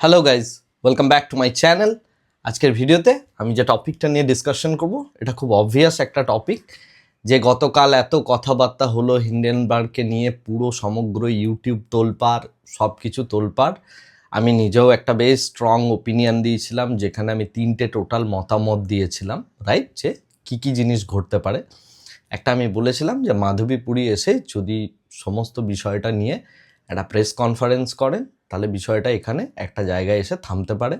Hello guys welcome back to my channel আজকের ভিডিওতে আমি যে টপিকটা নিয়ে ডিসকাশন করব, এটা খুব অবভিয়াস একটা টপিক যে গতকাল এত কথাবার্তা হলো হিন্ডেনবার্গকে নিয়ে, পুরো সমগ্র ইউটিউব তোলপার সব কিছু তোলপাড়। আমি নিজেও একটা বেশ স্ট্রং ওপিনিয়ন দিয়েছিলাম, যেখানে আমি তিনটে টোটাল মতামত দিয়েছিলাম রাইট যে কী কী জিনিস ঘটতে পারে। একটা আমি বলেছিলাম যে মাধবীপুরী এসে যদি সমস্ত বিষয়টা নিয়ে একটা প্রেস কনফারেন্স করেন তাহলে বিষয়টা এখানে একটা জায়গায় এসে থামতে পারে।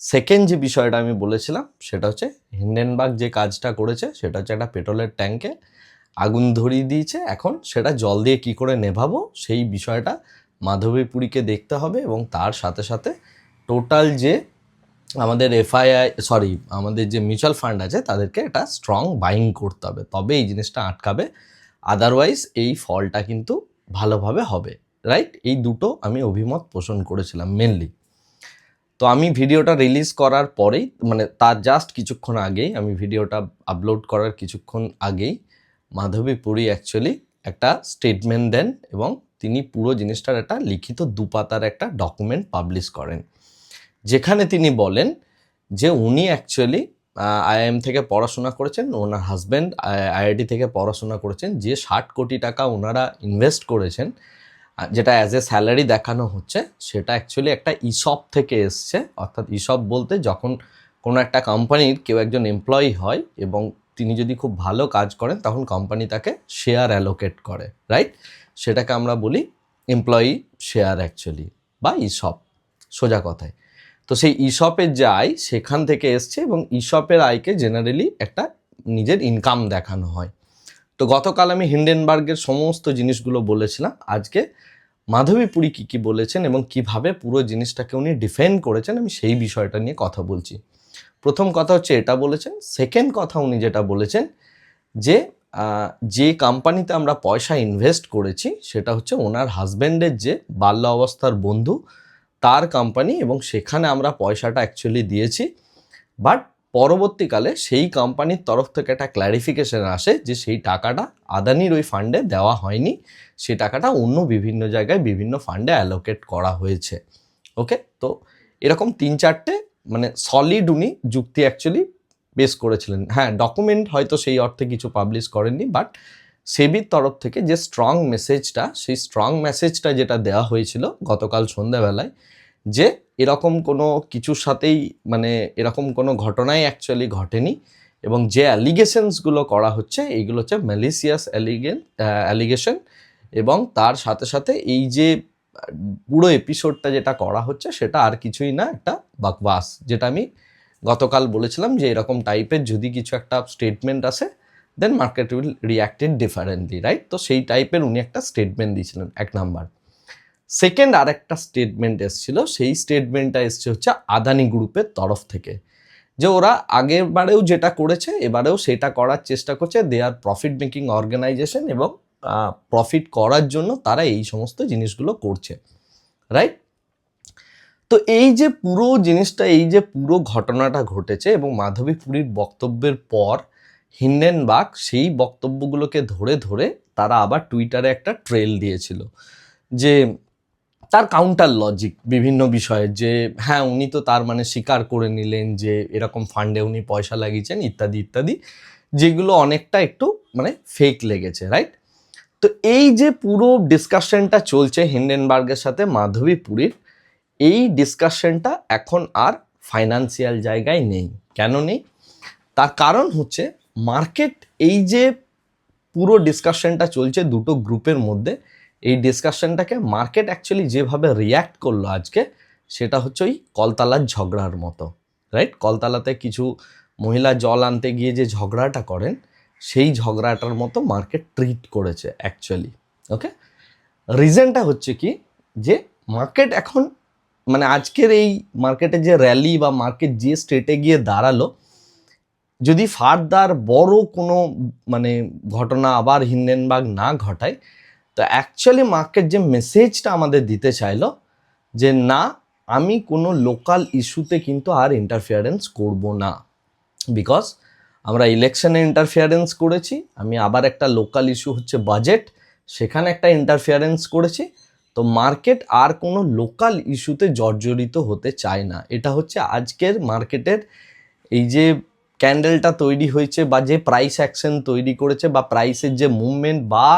সেকেন্ড যে বিষয়টা আমি বলেছিলাম, সেটা হচ্ছে হিন্ডেনবার্গ যে কাজটা করেছে, সেটা হচ্ছে একটা পেট্রোলের ট্যাঙ্কে আগুন ধরিয়ে দিয়েছে। এখন সেটা জল দিয়ে কি করে নেভাবো, সেই বিষয়টা মাধবীপুরীকে দেখতে হবে এবং তার সাথে সাথে টোটাল যে আমাদের এফআইআই সরি আমাদের যে মিউচুয়াল ফান্ড আছে, তাদেরকে একটা স্ট্রং বাইং করতে হবে। তবে এই জিনিসটা আটকাবে। আদারওয়াইজ এই ফলটা কিন্তু ভালোভাবে হবে। রাইট এই দুটো আমি অভিমত পোষণ করেছিলাম মেনলি তো আমি ভিডিওটা রিলিজ করার পরেই মানে তার জাস্ট কিছুক্ষণ আগেই আমি ভিডিওটা আপলোড করার কিছুক্ষণ আগেই মাধবী পুরী অ্যাকচুয়ালি একটা স্টেটমেন্ট দেন এবং তিনি পুরো জিনিসটার একটা লিখিত দুপাতার একটা ডকুমেন্ট পাবলিশ করেন। যেখানে তিনি বলেন যে উনি অ্যাকচুয়ালি আইআইএম থেকে পড়াশোনা করেছেন, ওনার হাজব্যান্ড আইআইটি থেকে পড়াশোনা করেছেন, যে ষাট কোটি টাকা ওনারা ইনভেস্ট করেছেন যেটা অ্যাজ এ স্যালারি দেখানো হচ্ছে, সেটা অ্যাকচুয়ালি একটা ইসপ থেকে এসছে। অর্থাৎ ইসপ বলতে যখন কোনো একটা কোম্পানির কেউ একজন এমপ্লয়ি হয় এবং তিনি যদি খুব ভালো কাজ করেন, তখন কোম্পানি তাকে শেয়ার অ্যালোকেট করে রাইট সেটাকে আমরা বলি এমপ্লয়ি শেয়ার অ্যাকচুয়ালি বা ইসপ সোজা কথায়। তো সেই ইসপের যে আয় সেখান থেকে এসছে এবং ইসপের আয়কে জেনারেলি একটা নিজের ইনকাম দেখানো হয়। তো গতকাল আমি হিন্ডেনবার্গের সমস্ত জিনিসগুলো বলেছিলাম। আজকে মাধবীপুরী কী কী বলেছেন এবং কীভাবে পুরো জিনিসটাকে উনি ডিফেন্ড করেছেন, আমি সেই বিষয়টা নিয়ে কথা বলছি। প্রথম কথা হচ্ছে এটা বলেছেন। সেকেন্ড কথা উনি যেটা বলেছেন যে যে কোম্পানিতে আমরা পয়সা ইনভেস্ট করেছি, সেটা হচ্ছে ওনার হাজব্যান্ডের যে বাল্য অবস্থার বন্ধু, তার কোম্পানি এবং সেখানে আমরা পয়সাটা অ্যাকচুয়ালি দিয়েছি। বাট পরবর্তীকালে সেই কোম্পানির তরফ থেকে একটা ক্ল্যারিফিকেশন আসে যে সেই টাকাটা আদানির ওই ফান্ডে দেওয়া হয়নি। সেই টাকাটা অন্য বিভিন্ন জায়গায় বিভিন্ন ফান্ডে অ্যালোকেট করা হয়েছে। ওকে তো এরকম তিন চারটে মানে সলিড উনি যুক্তি অ্যাকচুয়ালি বেস করেছিলেন। হ্যাঁ ডকুমেন্ট হয়তো সেই অর্থে কিছু পাবলিশ করেননি বাট সেবির তরফ থেকে যে স্ট্রং মেসেজটা সেই স্ট্রং মেসেজটা যেটা দেওয়া হয়েছিল গতকাল সন্ধ্যাবেলায় যে এরকম কোনো কিছুর সাথেই মানে এরকম কোনো ঘটনাই অ্যাকচুয়ালি ঘটেনি এবং যে অ্যালিগেশনসগুলো করা হচ্ছে, এইগুলো হচ্ছে ম্যালিসিয়াস অ্যালিগেন অ্যালিগেশন এবং তার সাথে সাথে এই যে পুরো এপিসোডটা যেটা করা হচ্ছে, সেটা আর কিছুই না, একটা বাকবাস। যেটা আমি গতকাল বলেছিলাম যে এরকম টাইপের যদি কিছু একটা স্টেটমেন্ট আসে then market will reacted differently right তো সেই টাইপের উনি একটা স্টেটমেন্ট দিয়েছিলেন, এক নাম্বার সেকেন্ড আর একটা স্টেটমেন্ট এসেছিল, সেই স্টেটমেন্টটা এসছে হচ্ছে আদানি গ্রুপের তরফ থেকে। যে ওরা আগের বারেও যেটা করেছে, এবারেও সেটা করার চেষ্টা করছে they are profit making organisation এবং প্রফিট করার জন্য তারা এই সমস্ত জিনিসগুলো করছে। রাইট তো এই যে পুরো জিনিসটা, এই যে পুরো ঘটনাটা ঘটেছে এবং মাধবী পুরীর বক্তব্যের পর হিন্ডেনবার্গ সেই বক্তব্যগুলোকে ধরে ধরে তারা আবার টুইটারে একটা ট্রেল দিয়েছিল। যে তার কাউন্টার লজিক বিভিন্ন বিষয়ে যে হ্যাঁ উনি তো তার মানে স্বীকার করে নিলেন যে, এরকম ফান্ডে উনি পয়সা লাগিয়েছেন, ইত্যাদি ইত্যাদি, যেগুলো অনেকটা একটু মানে ফেক লেগেছে রাইট তো এই যে পুরো ডিসকাশনটা চলছে হিন্ডেনবার্গের সাথে মাধবী পুরীর এই ডিসকাশনটা এখন আর ফাইনান্সিয়াল জায়গায় নেই। কেন নেই? তার কারণ হচ্ছে মার্কেট এই যে পুরো ডিসকাশনটা চলছে দুটো গ্রুপের মধ্যে এই ডিসকাশনটাকে মার্কেট অ্যাকচুয়ালি যেভাবে রিয়্যাক্ট করল আজকে, সেটা হচ্ছে ওই কলতলার ঝগড়ার মতো রাইট কলতলাতে কিছু মহিলা জল আনতে গিয়ে যে ঝগড়াটা করেন, সেই ঝগড়াটার মতো মার্কেট ট্রিট করেছে অ্যাকচুয়ালি ওকে রিজনটা হচ্ছে কি, যে মার্কেট এখন মানে আজকের এই মার্কেটে যে র্যালি বা মার্কেট যে স্টেটে গিয়ে দাঁড়াল, যদি ফার্দার বড় কোনো মানে ঘটনা আবার হিন্ডেনবার্গ না ঘটায় তো অ্যাকচুয়ালি মার্কেট যে মেসেজটা আমাদের দিতে চাইলো, যে না, আমি কোনো লোকাল ইস্যুতে কিন্তু আর ইন্টারফিয়ারেন্স করব না। বিকজ আমরা ইলেকশনে ইন্টারফিয়ারেন্স করেছি, আমি আবার একটা লোকাল ইস্যু হচ্ছে বাজেট সেখানে একটা ইন্টারফিয়ারেন্স করেছি। তো মার্কেট আর কোনো লোকাল ইস্যুতে জর্জরিত হতে চায় না। এটা হচ্ছে আজকের মার্কেটের এই যে ক্যান্ডেলটা তৈরি হয়েছে বা যে প্রাইস অ্যাকশন তৈরি করেছে বা প্রাইসের যে মুভমেন্ট বা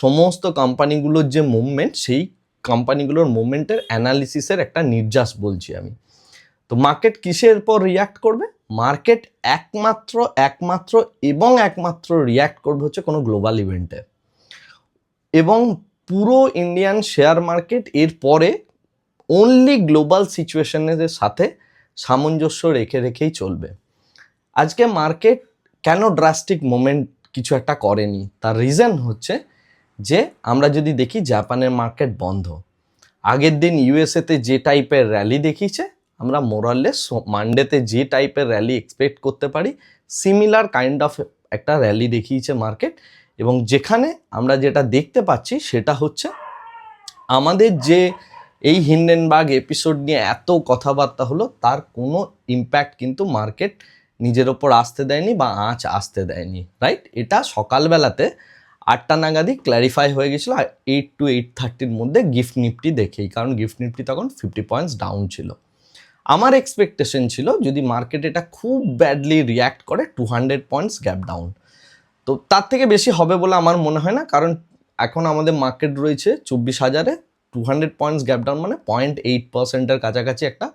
সমস্ত কোম্পানিগুলোর যে মুভমেন্ট সেই কোম্পানিগুলোর মুভমেন্টের অ্যানালিসিসের একটা নির্যাস বলছি আমি। তো মার্কেট কিসের পর রিয়াক্ট করবে? মার্কেট একমাত্র একমাত্র এবং একমাত্র রিয়াক্ট করবে হচ্ছে কোনো গ্লোবাল ইভেন্টে এবং পুরো ইন্ডিয়ান শেয়ার মার্কেট এর পরে অনলি গ্লোবাল সিচুয়েশনের সাথে সামঞ্জস্য রেখে, রেখেই চলবে। আজকে মার্কেট কেন ড্রাস্টিক মোমেন্ট কিছু একটা করেনি? তার রিজন হচ্ছে যে, আমরা যদি দেখি জাপানের মার্কেট বন্ধ। আগের দিন ইউএসএতে যে টাইপের র্যালি দেখিয়েছে, আমরা মোরাললেস মানডেতে যে টাইপের র্যালি এক্সপেক্ট করতে পারি সিমিলার কাইন্ড অফ একটা র্যালি দেখিয়েছে মার্কেট এবং যেখানে আমরা যেটা দেখতে পাচ্ছি, সেটা হচ্ছে আমাদের যে এই হিন্ডেনবার্গ এপিসোড নিয়ে এত কথাবার্তা হলো, তার কোনো ইম্প্যাক্ট কিন্তু মার্কেট নিজের ওপর আসতে দেয়নি বা আঁচ আসতে দেয়নি রাইট এটা সকালবেলাতে আটটা নাগাদই ক্ল্যারিফাই হয়ে গেছিল আর এইট টু এইট থার্টির মধ্যে গিফট নিফটি দেখেই, কারণ গিফট নিফটি তখন ফিফটি পয়েন্টস ডাউন ছিল। আমার এক্সপেকটেশন ছিল যদি মার্কেট এটা খুব ব্যাডলি রিয়্যাক্ট করে two hundred points gap down তো তার থেকে বেশি হবে বলে আমার মনে হয় না, কারণ এখন আমাদের মার্কেট রয়েছে চব্বিশ হাজারে two hundred points gap down মানে পয়েন্ট এইট পার্সেন্টের কাছাকাছি একটা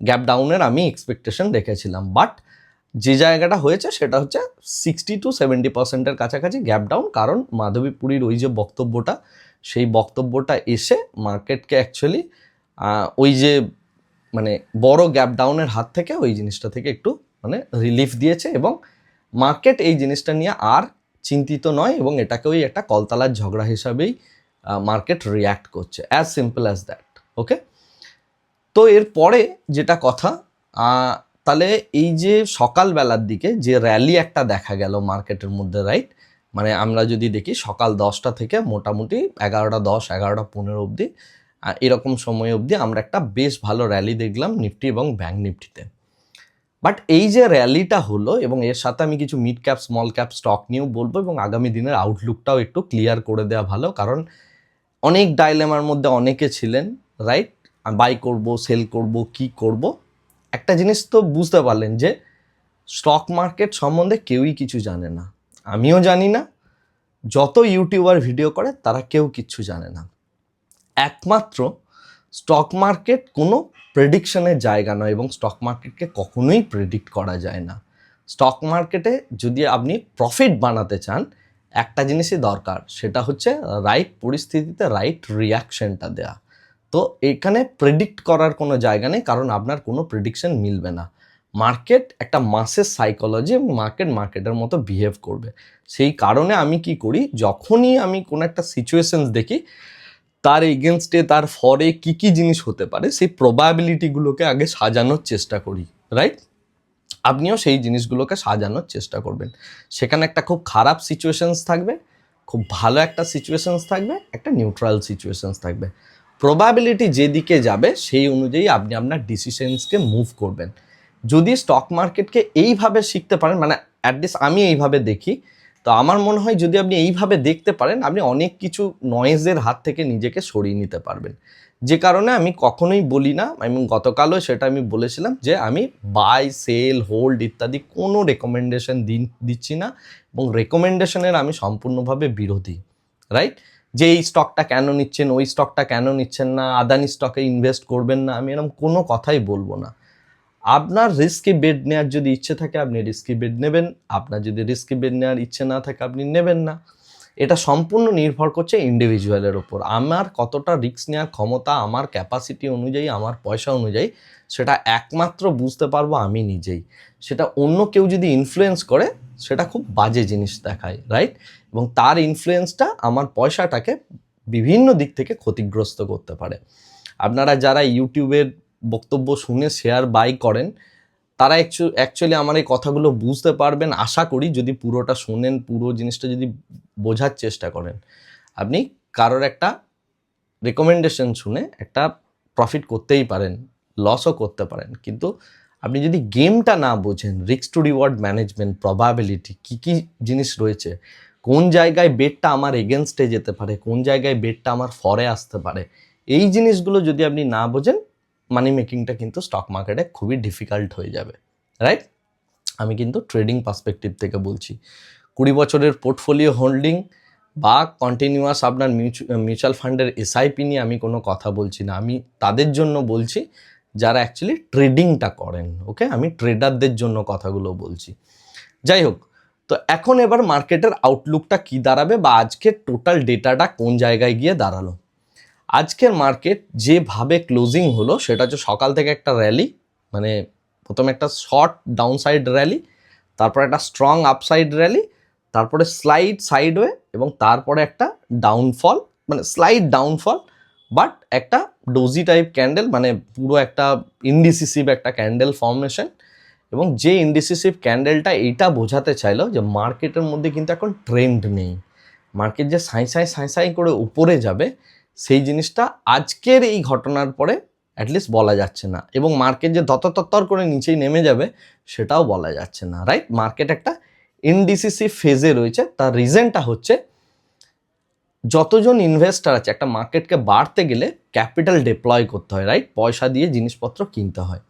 গ্যাপ ডাউনের আমি এক্সপেকটেশন রেখেছিলাম বাট যে জায়গাটা হয়েছে সেটা হচ্ছে সিক্সটি টু সেভেন্টি পার্সেন্টের কাছাকাছি গ্যাপ ডাউন কারণ মাধবীপুরীর ওই যে বক্তব্যটা, সেই বক্তব্যটা এসে মার্কেটকে অ্যাকচুয়ালি ওই যে মানে বড় গ্যাপ ডাউনের হাত থেকে ওই জিনিসটা থেকে একটু মানে রিলিফ দিয়েছে এবং মার্কেট এই জিনিসটা নিয়ে আর চিন্তিত নয় এবং এটাকে ওই একটা কলতলার ঝগড়া হিসাবেই মার্কেট রিয়্যাক্ট করছে as simple as that okay তো এরপরে যেটা কথা তাহলে এই যে সকালবেলার দিকে যে র্যালি একটা দেখা গেল মার্কেটের মধ্যে রাইট মানে আমরা যদি দেখি সকাল দশটা থেকে মোটামুটি এগারোটা দশ, এগারোটা পনেরো অবধি এরকম সময় অবধি আমরা একটা বেশ ভালো র্যালি দেখলাম নিফটি এবং ব্যাঙ্ক নিফটিতে বাট এই যে র্যালিটা হলো এবং এর সাথে আমি কিছু mid cap small cap stock নিয়েও বলব এবং আগামী দিনের আউটলুকটাও একটু ক্লিয়ার করে দেওয়া ভালো, কারণ অনেক ডাইলেমার মধ্যে অনেকে ছিলেন রাইট বাই করব সেল করব, কি করব? একটা জিনিস তো বুঝতে পারলেন যে স্টক মার্কেট সম্বন্ধে কেউই কিছু জানে না। আমিও জানি না, যত ইউটিউবার ভিডিও করে, তারা কেউ কিচ্ছু জানে না। একমাত্র স্টক মার্কেট কোনো প্রেডিকশনের জায়গা নয় এবং স্টক মার্কেটকে কখনোই প্রেডিক্ট করা যায় না। স্টক মার্কেটে যদি আপনি প্রফিট বানাতে চান, একটা জিনিসই দরকার, সেটা হচ্ছে রাইট পরিস্থিতিতে রাইট রিয়াকশনটা দেয়া। তো এখানে প্রেডিক্ট করার কোনো জায়গা নেই, কারণ আপনার কোনো প্রেডিকশন মিলবে না। মার্কেট একটা মাসের সাইকোলজি মার্কেট মার্কেটের মতো বিহেভ করবে। সেই কারণে আমি কি করি, যখনই আমি কোনো একটা সিচুয়েশনস দেখি, তার এগেনস্টে তার ফরে কি কি জিনিস হতে পারে, সেই প্রবাবিলিটিগুলোকে আগে সাজানোর চেষ্টা করি রাইট আপনিও সেই জিনিসগুলোকে সাজানোর চেষ্টা করবেন। সেখানে একটা খুব খারাপ সিচুয়েশনস থাকবে, খুব ভালো একটা সিচুয়েশনস থাকবে, একটা নিউট্রাল সিচুয়েশনস থাকবে। প্রবাবিলিটি যেদিকে যাবে, সেই অনুযায়ী আপনি আপনার ডিসিশনসকে মুভ করবেন। যদি স্টক মার্কেটকে এইভাবে শিখতে পারেন মানে অ্যাটলিস্ট আমি এইভাবে দেখি, তো আমার মনে হয় যদি আপনি এইভাবে দেখতে পারেন, আপনি অনেক কিছু নয়েজের হাত থেকে নিজেকে সরিয়ে নিতে পারবেন। যে কারণে আমি কখনোই বলি না এবং গতকালও সেটা আমি বলেছিলাম যে আমি বাই সেল হোল্ড ইত্যাদি কোনো রেকমেন্ডেশন দিন, দিচ্ছি না এবং রেকমেন্ডেশনের আমি সম্পূর্ণভাবে বিরোধী রাইট যে এই স্টকটা কেন নিচ্ছেন, ওই স্টকটা কেন নিচ্ছেন না, আদানি স্টকে ইনভেস্ট করবেন না, আমি এরকম কোনো কথাই বলব না। আপনার রিস্কি বেড নেওয়ার যদি ইচ্ছে থাকে, আপনি রিস্কি বেড নেবেন। আপনার যদি রিস্কি বেড নেওয়ার ইচ্ছে না থাকে, আপনি নেবেন না। এটা সম্পূর্ণ নির্ভর করছে ইন্ডিভিজুয়ালের ওপর আমার কতটা রিস্ক নেওয়ার ক্ষমতা, আমার ক্যাপাসিটি অনুযায়ী, আমার পয়সা অনুযায়ী, সেটা একমাত্র বুঝতে পারব আমি নিজেই। সেটা অন্য কেউ যদি ইনফ্লুয়েন্স করে সেটা খুব বাজে জিনিস দেখায় রাইট এবং তার ইনফ্লুয়েন্সটা আমার পয়সাটাকে বিভিন্ন দিক থেকে ক্ষতিগ্রস্ত করতে পারে। আপনারা যারা ইউটিউবের বক্তব্য শুনে শেয়ার বাই করেন, তারা অ্যাকচুয়ালি আমার এই কথাগুলো বুঝতে পারবেন, আশা করি যদি পুরোটা শোনেন, পুরো জিনিসটা যদি বোঝার চেষ্টা করেন। আপনি কারোর একটা রেকমেন্ডেশন শুনে একটা প্রফিট করতেই পারেন লসও করতে পারেন। কিন্তু আপনি যদি গেমটা না বোঝেন risk to reward management probability কী কী জিনিস রয়েছে? কোন জায়গায় বেডটা আমার এগেনস্টে যেতে পারে? কোন জায়গায় বেডটা আমার ফরে আসতে পারে? এই জিনিসগুলো যদি আপনি না বোঝেন মানি মেকিংটা কিন্তু স্টক মার্কেটে খুবই ডিফিকাল্ট হয়ে যাবে রাইট আমি কিন্তু ট্রেডিং পার্সপেক্টিভ থেকে বলছি। কুড়ি বছরের পোর্টফোলিও হোল্ডিং বা কন্টিনিউয়াস আপনার মিউচুয়াল ফান্ডের এসআইপি নিয়ে আমি কোনো কথা বলছি না। আমি তাদের জন্য বলছি যারা অ্যাকচুয়ালি ট্রেডিংটা করেন ওকে আমি ট্রেডারদের জন্য কথাগুলো বলছি। যাই হোক, তো এখন এবার মার্কেটের আউটলুকটা কি দাঁড়াবে বা আজকের টোটাল ডেটাটা কোন জায়গায় গিয়ে দাঁড়াল? আজকের মার্কেট যেভাবে ক্লোজিং হলো, সেটা হচ্ছে সকাল থেকে একটা র্যালি মানে প্রথমে একটা শর্ট ডাউন সাইড র্যালি তারপর একটা স্ট্রং আপসাইড র্যালি তারপরে স্লাইড সাইডওয়ে এবং তারপরে একটা ডাউনফল মানে স্লাইড ডাউনফল বাট একটা ডোজি টাইপ ক্যান্ডেল মানে পুরো একটা ইনডিসিসিভ একটা ক্যান্ডেল ফর্মেশন এবং যে ইনডিসিসিভ ক্যান্ডেলটা এইটা বোঝাতে চাইলো যে মার্কেটের মধ্যে কিন্তু এখন ট্রেন্ড নেই। মার্কেট যে সাঁই সাঁই সাঁই সাঁই করে উপরে যাবে, সেই জিনিসটা আজকের এই ঘটনার পরে অ্যাটলিস্ট বলা যাচ্ছে না এবং মার্কেট যে তত্তর করে নিচেই নেমে যাবে, সেটাও বলা যাচ্ছে না রাইট মার্কেট একটা ইনডিসিসিভ ফেজে রয়েছে, তার রিজনটা হচ্ছে যতজন ইনভেস্টার আছে, একটা মার্কেটকে বাড়তে গেলে ক্যাপিটাল ডিপ্লয় করতে হয় রাইট পয়সা দিয়ে জিনিসপত্র কিনতে হয়।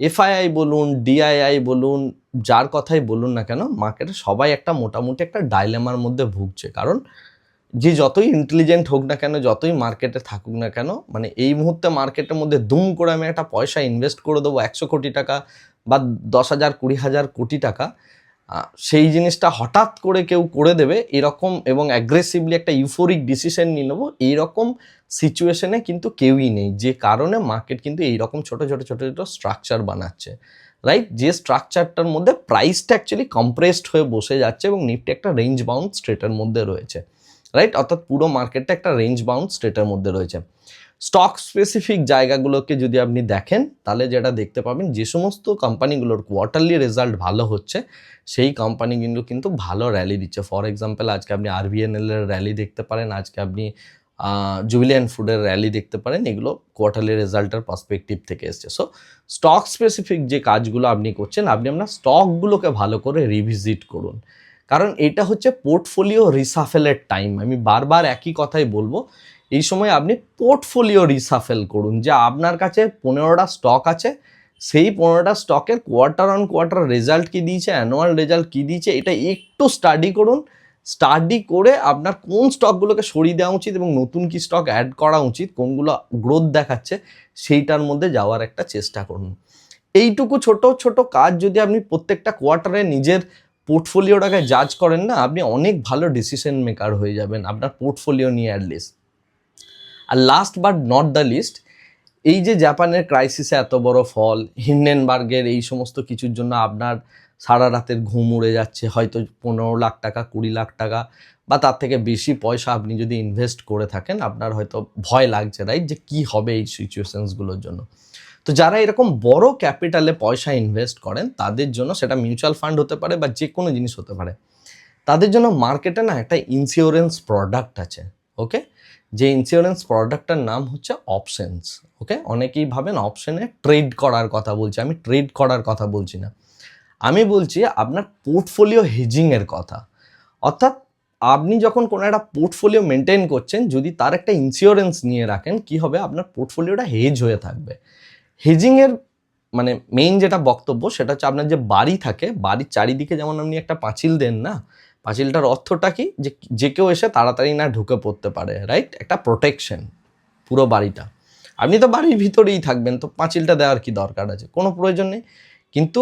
এফআইআই বলুন ডিআইআই বলুন, যার কথাই বলুন না কেন মার্কেটে সবাই একটা মোটামুটি একটা ডাইলেমার মধ্যে ভুগছে। কারণ যে যতই ইন্টেলিজেন্ট হোক না কেন, যতই মার্কেটে থাকুক না কেন মানে এই মুহূর্তে মার্কেটের মধ্যে দুম করে আমি একটা পয়সা ইনভেস্ট করে দেবো একশো কোটি টাকা বা দশ হাজার, কুড়ি হাজার কোটি টাকা। সেই জিনিসটা হঠাৎ করে কেউ করে দেবে, এরকম এবং অ্যাগ্রেসিভলি একটা ইউফোরিক ডিসিশন নিয়ে নেব, এইরকম সিচুয়েশনে কিন্তু কেউই নেই। যে কারণে মার্কেট কিন্তু এইরকম ছোট ছোট ছোট ছোট স্ট্রাকচার বানাচ্ছে। রাইট যে স্ট্রাকচারটার মধ্যে প্রাইসটা অ্যাকচুয়ালি কম্প্রেসড হয়ে বসে যাচ্ছে এবং নিফটি একটা রেঞ্জ বাউন্ড স্টেটের মধ্যে রয়েছে। রাইট অর্থাৎ পুরো মার্কেটটা একটা রেঞ্জ বাউন্ড স্টেটের মধ্যে রয়েছে। স্টক স্পেসিফিক জায়গাগুলোকে যদি আপনি দেখেন, তাহলে যেটা দেখতে পাবেন যে সমস্ত কোম্পানিগুলোর কোয়ার্টারলি রেজাল্ট ভালো হচ্ছে। সেই কোম্পানিগুলো কিন্তু ভালো র্যালি দিচ্ছে। ফর এক্সাম্পল আজকে আপনি আরবিএনএল এর র্যালি দেখতে পারেন, আজকে আপনি জুবিলিয়ান ফুডের র্যালি দেখতে পারেন, এগুলো কোয়ার্টারলি রেজাল্টের পার্সপেক্টিভ থেকে এসছে। সো স্টক স্পেসিফিক যে কাজগুলো আপনি করছেন, আপনি আপনার স্টকগুলোকে ভালো করে রিভিজিট করুন। কারণ এটা হচ্ছে পোর্টফোলিও রিসাফেলের টাইম আমি বারবার একই কথাই বলব এই সময় আপনি পোর্টফোলিও রিসাফেল করুন। যে আপনার কাছে পনেরোটা স্টক আছে, সেই পনেরোটা স্টকের কোয়ার্টার অন কোয়ার্টার রেজাল্ট কী দিয়েছে অ্যানুয়াল রেজাল্ট কী দিয়েছে, এটা একটু স্টাডি করুন। স্টাডি করে আপনার কোন স্টকগুলোকে সরিয়ে দেওয়া উচিত এবং নতুন কি স্টক অ্যাড করা উচিত, কোনগুলো গ্রোথ দেখাচ্ছে, সেইটার মধ্যে যাওয়ার একটা চেষ্টা করুন। এইটুকু ছোট ছোট কাজ যদি আপনি প্রত্যেকটা কোয়ার্টারে নিজের পোর্টফোলিওটাকে জাজ করেন না, আপনি অনেক ভালো ডিসিশন মেকার হয়ে যাবেন আপনার পোর্টফোলিও নিয়ে at least R last but not the least এই যে জাপানের ক্রাইসিসে এত বড় ফল, হিন্ডেনবার্গের এই সমস্ত কিছুর জন্য আপনার সারা রাতের ঘুম উড়ে যাচ্ছে, হয়তো পনেরো লাখ টাকা, কুড়ি লাখ টাকা, বা তার থেকে বেশি পয়সা আপনি যদি ইনভেস্ট করে থাকেন, আপনার হয়তো ভয় লাগছে রাইট যে কি হবে এই সিচুয়েশনসগুলোর জন্য। তো যারা এরকম বড় ক্যাপিটালে পয়সা ইনভেস্ট করেন, তাদের জন্য সেটা মিউচুয়াল ফান্ড হতে পারে বা যে কোনো জিনিস হতে পারে। তাদের জন্য মার্কেটে না একটা ইন্স্যুরেন্স প্রোডাক্ট আছে ওকে যে ইন্স্যুরেন্স প্রোডাক্টটার নাম হচ্ছে অপশনস ওকে অনেকেই ভাবেন অপশনে ট্রেড করার কথা বলছি, আমি ট্রেড করার কথা বলছি না। আমি বলছি আপনার পোর্টফোলিও হেজিংয়ের কথা। অর্থাৎ আপনি যখন কোনো একটা পোর্টফোলিও মেনটেন করছেন, যদি তার একটা ইন্স্যুরেন্স নিয়ে রাখেন, কি হবে? আপনার পোর্টফোলিওটা হেজ হয়ে থাকবে। হেজিংয়ের মানে মেইন যেটা বক্তব্য, সেটা হচ্ছে আপনার যে বাড়ি থাকে, বাড়ির চারিদিকে যেমন আপনি একটা পাঁচিল দেন না পাঁচিলটার অর্থটা কি? যে যে কেউ এসে তাড়াতাড়ি না ঢুকে পড়তে পারে রাইট একটা প্রোটেকশন পুরো বাড়িটা। আপনি তো বাড়ির ভিতরেই থাকবেন, তো পাঁচিলটা দেওয়ার কি দরকার আছে? কোনো প্রয়োজন নেই। কিন্তু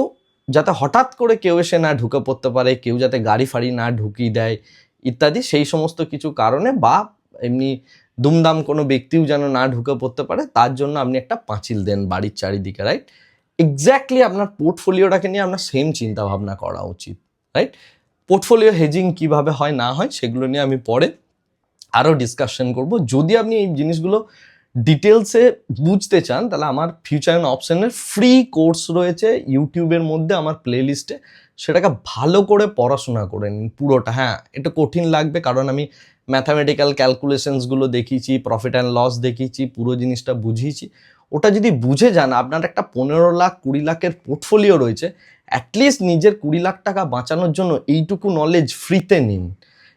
যাতে হঠাৎ করে কেউ এসে না ঢুকে পড়তে পারে, কেউ যাতে গাড়ি ফাড়ি না ঢুকিয়ে দেয়, ইত্যাদি, সেই সমস্ত কিছু কারণে বা এমনি দুমদাম কোনো ব্যক্তিও যেন না ঢুকে পড়তে পারে, তার জন্য আপনি একটা পাঁচিল দেন বাড়ির চারিদিকে রাইট এক্স্যাক্টলি আপনার পোর্টফোলিওটাকে নিয়ে আপনার সেম চিন্তা ভাবনা করা উচিত রাইট পোর্টফোলিও হেজিং কীভাবে হয়, না হয়, সেগুলো নিয়ে আমি পরে আরও ডিসকাশন করব। যদি আপনি এই জিনিসগুলো ডিটেলসে বুঝতে চান, তাহলে আমার ফিউচার অ্যান্ড অপশনের ফ্রি কোর্স রয়েছে ইউটিউবের মধ্যে আমার প্লেলিস্টে সেটাকে ভালো করে পড়াশোনা করে নিন পুরোটা। হ্যাঁ এটা কঠিন লাগবে কারণ আমি ম্যাথামেটিক্যাল ক্যালকুলেশনসগুলো দেখিয়েছি প্রফিট অ্যান্ড লস দেখিয়েছি, পুরো জিনিসটা বুঝিয়েছি। ওটা যদি বুঝে যান, আপনার একটা পনেরো লাখ, কুড়ি লাখের পোর্টফোলিও রয়েছে অ্যাটলিস্ট নিজের কুড়ি লাখ টাকা বাঁচানোর জন্য এইটুকু নলেজ ফ্রিতে নিন।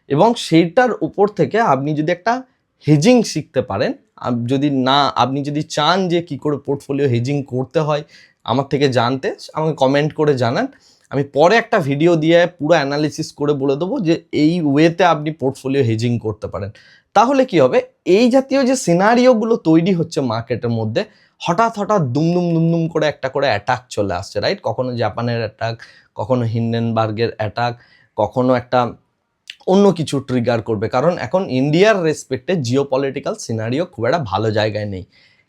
এবং সেইটার উপর থেকে আপনি যদি একটা হেজিং শিখতে পারেন যদি না, আপনি যদি চান যে কি করে পোর্টফোলিও হেজিং করতে হয়, আমার থেকে জানতে, আমাকে কমেন্ট করে জানান। আমি পরে একটা ভিডিও দিয়ে পুরো অ্যানালিসিস করে বলে দেবো যে এই ওয়েতে আপনি পোর্টফোলিও হেজিং করতে পারেন। তাহলে কি হবে? এই জাতীয় যে সিনারিওগুলো তৈরি হচ্ছে মার্কেটের মধ্যে হঠাৎ হঠাৎ দুমদুম দুমদুম করে একটা করে অ্যাটাক চলে আসছে রাইট কখনো জাপানের অ্যাটাক কখনো হিন্ডেনবার্গের অ্যাটাক কখনো একটা অন্য কিছু ট্রিগার করবে। কারণ এখন ইন্ডিয়ার রেসপেক্টে জিও পলিটিক্যাল সিনারিও খুব একটা ভালো জায়গায় নেই।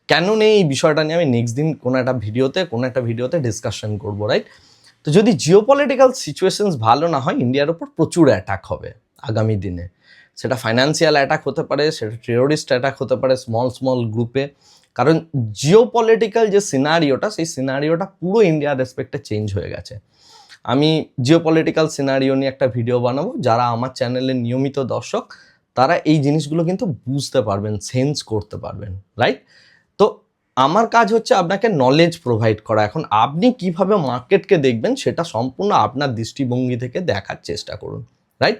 কেন নেই এই বিষয়টা নিয়ে আমি নেক্সট দিন কোনো একটা ভিডিওতে, কোনো একটা ভিডিওতে ডিসকাশন করব রাইট তো যদি জিও পলিটিক্যাল সিচুয়েশনস ভালো না হয়, ইন্ডিয়ার ওপর প্রচুর অ্যাটাক হবে আগামী দিনে। সেটা ফাইন্যান্সিয়াল অ্যাটাক হতে পারে, সেটা টেরোরিস্ট অ্যাটাক হতে পারে স্মল স্মল গ্রুপে কারণ জিও পলিটিক্যাল যে সিনারিওটা সেই সিনারিওটা পুরো ইন্ডিয়ার রেসপেক্টে চেঞ্জ হয়ে গেছে। আমি জিও পলিটিক্যাল সিনারিও নিয়ে একটা ভিডিও বানাবো, যারা আমার চ্যানেলের নিয়মিত দর্শক, তারা এই জিনিসগুলো কিন্তু বুঝতে পারবেন সেন্স করতে পারবেন রাইট তো আমার কাজ হচ্ছে আপনাকে নলেজ প্রোভাইড করা। এখন আপনি কীভাবে মার্কেটকে দেখবেন, সেটা সম্পূর্ণ আপনার দৃষ্টিভঙ্গি থেকে দেখার চেষ্টা করুন রাইট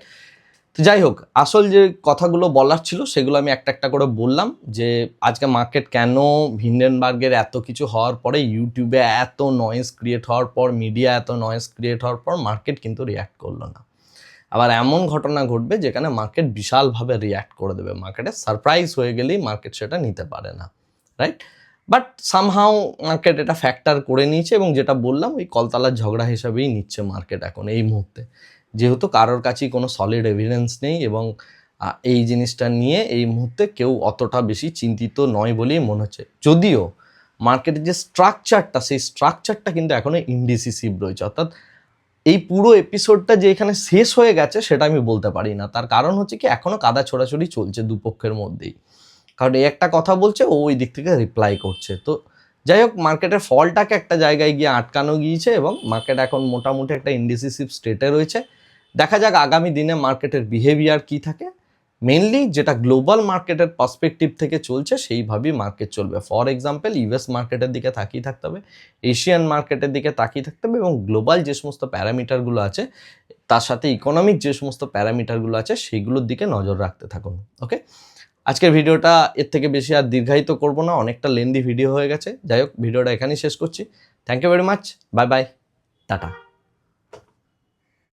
তো যাই হোক আসল যে কথাগুলো বলার ছিল সেগুলো আমি একটা একটা করে বললাম যে আজকে মার্কেট কেন ভিন্ডেনবার্গের এত কিছু হওয়ার পরে ইউটিউবে এত নয়েজ ক্রিয়েট হওয়ার পর মিডিয়া এত নয়েজ ক্রিয়েট হওয়ার পর মার্কেট কিন্তু রিয়্যাক্ট করল না। আবার এমন ঘটনা ঘটবে যেখানে মার্কেট বিশালভাবে রিয়্যাক্ট করে দেবে। মার্কেটে সারপ্রাইজ হয়ে গেলেই মার্কেট সেটা নিতে পারে না রাইট বাট সামহাও মার্কেট এটা ফ্যাক্টর করে নিয়েছে এবং যেটা বললাম, ওই কলতলার ঝগড়া হিসাবেই নিচ্ছে মার্কেট এখন এই মুহূর্তে। যেহেতু কারোর কাছেই কোনো সলিড এভিডেন্স নেই এবং এই জিনিসটা নিয়ে এই মুহূর্তে কেউ অতটা বেশি চিন্তিত নয় বলেই মনে হচ্ছে। যদিও মার্কেটের যে স্ট্রাকচারটা সেই স্ট্রাকচারটা কিন্তু এখনও ইনডিসিসিভ রয়েছে। অর্থাৎ এই পুরো এপিসোডটা যে এখানে শেষ হয়ে গেছে সেটা আমি বলতে পারি না। তার কারণ হচ্ছে কি এখনও কাদা ছোড়াছড়ি চলছে দুপক্ষের মধ্যেই। কারণ এই একটা কথা বলছে, ও ওই দিক থেকে রিপ্লাই করছে। তো যাই হোক মার্কেটের ফলটাকে একটা জায়গায় গিয়ে আটকানো গিয়েছে এবং মার্কেট এখন মোটামুটি একটা ইনডিসিসিভ স্টেটে রয়েছে। দেখা যাক আগামী দিনে মার্কেটের বিহেভিয়ার কি থাকে। মেনলি যেটা গ্লোবাল মার্কেটের পার্সপেক্টিভ থেকে চলছে, সেইভাবেই মার্কেট চলবে। ফর এক্সাম্পল ইউএস মার্কেটের দিকে তাকিয়ে থাকতে হবে এশিয়ান মার্কেটের দিকে তাকিয়ে থাকতে হবে এবং গ্লোবাল যে সমস্ত প্যারামিটারগুলো আছে, তার সাথে ইকোনমিক যে সমস্ত প্যারামিটারগুলো আছে, সেগুলোর দিকে নজর রাখতে থাকুন ওকে আজকের ভিডিওটা এর থেকে বেশি আর দীর্ঘায়িত করব না, অনেকটা লেন্দি ভিডিও হয়ে গেছে। যাই হোক, ভিডিওটা এখানেই শেষ করছি। Thank you very much bye bye tata.